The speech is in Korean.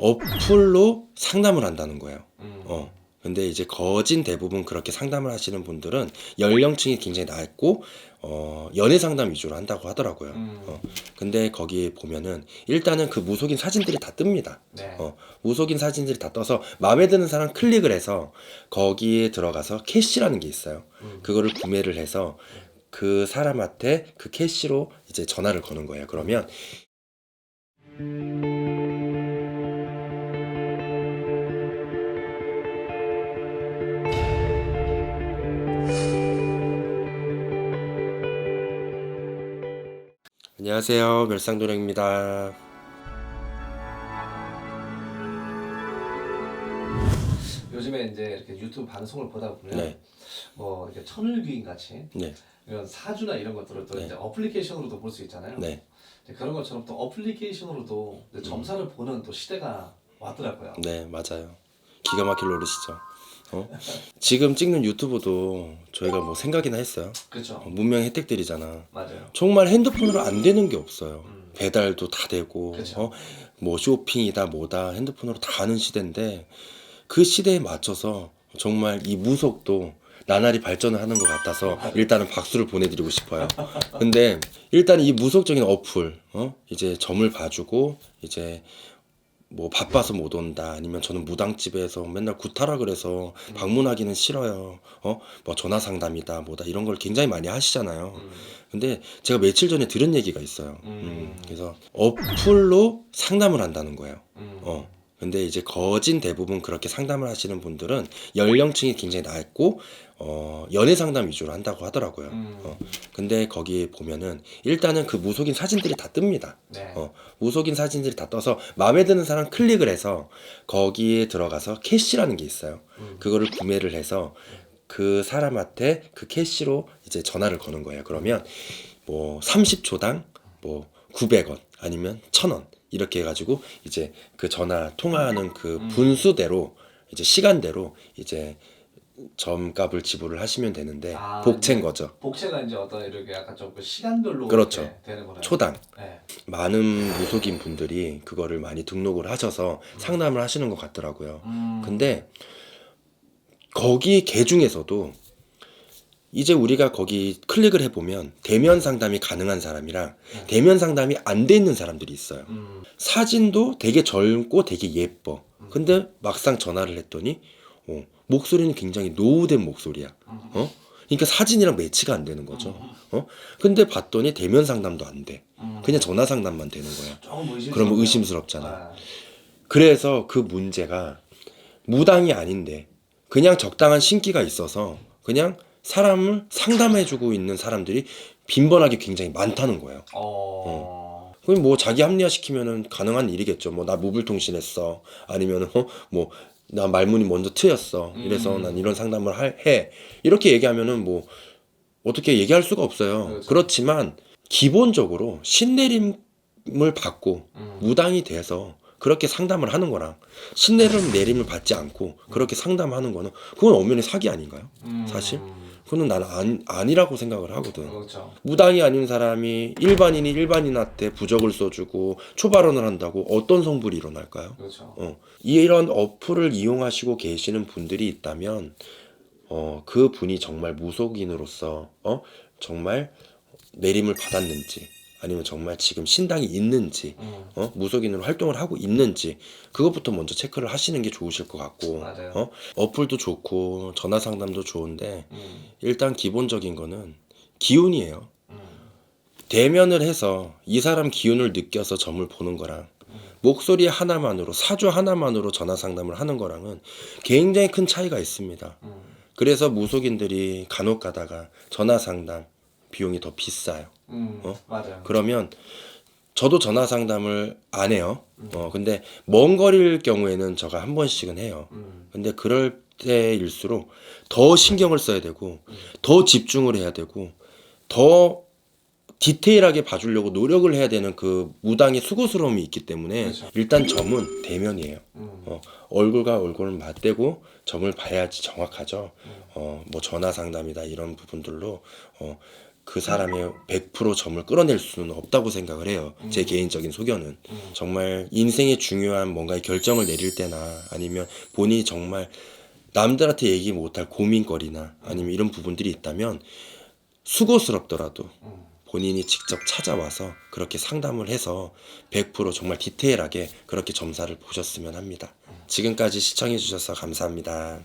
어플로 상담을 한다는 거예요. 음. 어. 근데 이제 거진 대부분 그렇게 상담을 하시는 분들은 연령층이 굉장히 낮고 어, 연애 상담 위주로 한다고 하더라고요. 음. 어. 근데 거기에 보면은 일단은 그 무속인 사진들이 다 뜹니다. 네. 어, 무속인 사진들이 다 떠서 마음에 드는 사람 클릭을 해서 거기에 들어가서 캐시라는 게 있어요. 음. 그거를 구매를 해서 그 사람한테 그 캐시로 이제 전화를 거는 거예요. 그러면 안녕하세요. 멸상도령입니다. 요즘에 이제 이렇게 유튜브 방송을 보다 보면 네. 뭐 이렇게 천을귀인 같이 네. 이런 사주나 이런 것들을 또 네. 이제 어플리케이션으로도 볼 수 있잖아요. 네. 이제 그런 것처럼 또 어플리케이션으로도 이제 점사를 보는 또 시대가 왔더라고요. 네, 맞아요. 기가 막힐 노릇이죠. 어? 지금 찍는 유튜브도 저희가 뭐 생각이나 했어요. 그렇죠. 어, 문명 혜택들이잖아. 맞아요. 정말 핸드폰으로 안 되는 게 없어요. 음. 배달도 다 되고, 그쵸. 어? 뭐 쇼핑이다 뭐다 핸드폰으로 다 하는 시대인데 그 시대에 맞춰서 정말 이 무속도 나날이 발전을 하는 것 같아서 일단은 박수를 보내드리고 싶어요. 근데 일단 이 무속적인 어플, 어? 이제 점을 봐주고 이제 뭐 바빠서 못 온다 아니면 저는 무당집에서 맨날 구타라 그래서 방문하기는 싫어요. 어? 뭐 전화 상담이다 뭐다 이런 걸 굉장히 많이 하시잖아요. 음. 근데 제가 며칠 전에 들은 얘기가 있어요. 음. 음, 그래서 어플로 상담을 한다는 거예요. 음. 어. 근데 이제 거진 대부분 그렇게 상담을 하시는 분들은 연령층이 굉장히 낮고 어, 연애 상담 위주로 한다고 하더라고요. 음. 어. 근데 거기에 보면은 일단은 그 무속인 사진들이 다 뜹니다. 네. 어, 무속인 사진들이 다 떠서 마음에 드는 사람 클릭을 해서 거기에 들어가서 캐시라는 게 있어요. 음. 그거를 구매를 해서 그 사람한테 그 캐시로 이제 전화를 거는 거예요. 그러면 뭐 30초당 뭐 900원 아니면 1000원 이렇게 해가지고 이제 그 전화 통화하는 그 음. 분수대로 이제 시간대로 이제 점값을 지불을 하시면 되는데 아, 복채인 거죠. 복채가 이제 어떤 이렇게 약간 좀그 시간별로 그렇죠. 이렇게 되는 거네요. 초당. 네. 많은 무속인 분들이 그거를 많이 등록을 하셔서 상담을 하시는 것 같더라고요. 음. 근데 거기 개 중에서도 이제 우리가 거기 클릭을 해보면 대면 상담이 가능한 사람이랑 대면 상담이 안 돼 있는 사람들이 있어요. 음. 사진도 되게 젊고 되게 예뻐. 근데 막상 전화를 했더니 어, 목소리는 굉장히 노후된 목소리야. 어? 그러니까 사진이랑 매치가 안 되는 거죠. 어? 근데 봤더니 대면 상담도 안 돼. 음. 그냥 전화 상담만 되는 거야. 그러면 의심스럽잖아. 아. 그래서 그 문제가 무당이 아닌데 그냥 적당한 신기가 있어서 그냥 사람을 상담해주고 있는 사람들이 빈번하게 굉장히 많다는 거예요. 어. 그럼 뭐 자기 합리화시키면은 가능한 일이겠죠. 뭐나 무불통신했어. 아니면은 어, 뭐나 말문이 먼저 트였어. 이래서 음. 난 이런 상담을 할, 해. 이렇게 얘기하면은 뭐 어떻게 얘기할 수가 없어요. 그렇죠. 그렇지만 기본적으로 신내림을 받고 음. 무당이 돼서 그렇게 상담을 하는 거랑 신내림 내림을 받지 않고 그렇게 상담하는 거는 그건 엄연히 사기 아닌가요? 음. 사실? 그거는 나는 안, 아니라고 생각을 하거든. 그렇죠. 무당이 아닌 사람이 일반인이 일반인한테 부적을 써주고 초발언을 한다고 어떤 성불이 일어날까요? 그렇죠. 어, 이런 어플을 이용하시고 계시는 분들이 있다면 어, 그 분이 정말 무속인으로서 어, 정말 내림을 받았는지 아니면 정말 지금 신당이 있는지 음. 어? 무속인으로 활동을 하고 있는지 그것부터 먼저 체크를 하시는 게 좋으실 것 같고 맞아요. 어? 어플도 좋고 전화 상담도 좋은데 음. 일단 기본적인 거는 기운이에요. 음. 대면을 해서 이 사람 기운을 느껴서 점을 보는 거랑 목소리 하나만으로 사주 하나만으로 전화 상담을 하는 거랑은 굉장히 큰 차이가 있습니다. 음. 그래서 무속인들이 간혹 가다가 전화 상담 비용이 더 비싸요. 음. 어? 맞아요. 그러면 저도 전화 상담을 안 해요. 어, 근데 먼 거리일 경우에는 제가 한 번씩은 해요. 음. 근데 그럴 때일수록 더 신경을 써야 되고 더 집중을 해야 되고 더 디테일하게 봐주려고 노력을 해야 되는 그 무당의 수고스러움이 있기 때문에 그렇죠. 일단 점은 대면이에요. 음. 어, 얼굴과 얼굴을 맞대고 점을 봐야지 정확하죠. 어, 뭐 전화 상담이다 이런 부분들로 어, 그 사람의 100% 점을 끌어낼 수는 없다고 생각을 해요. 제 개인적인 소견은. 정말 인생의 중요한 뭔가의 결정을 내릴 때나 아니면 본인이 정말 남들한테 얘기 못할 고민거리나 아니면 이런 부분들이 있다면 수고스럽더라도 본인이 직접 찾아와서 그렇게 상담을 해서 100% 정말 디테일하게 그렇게 점사를 보셨으면 합니다. 지금까지 시청해 주셔서 감사합니다.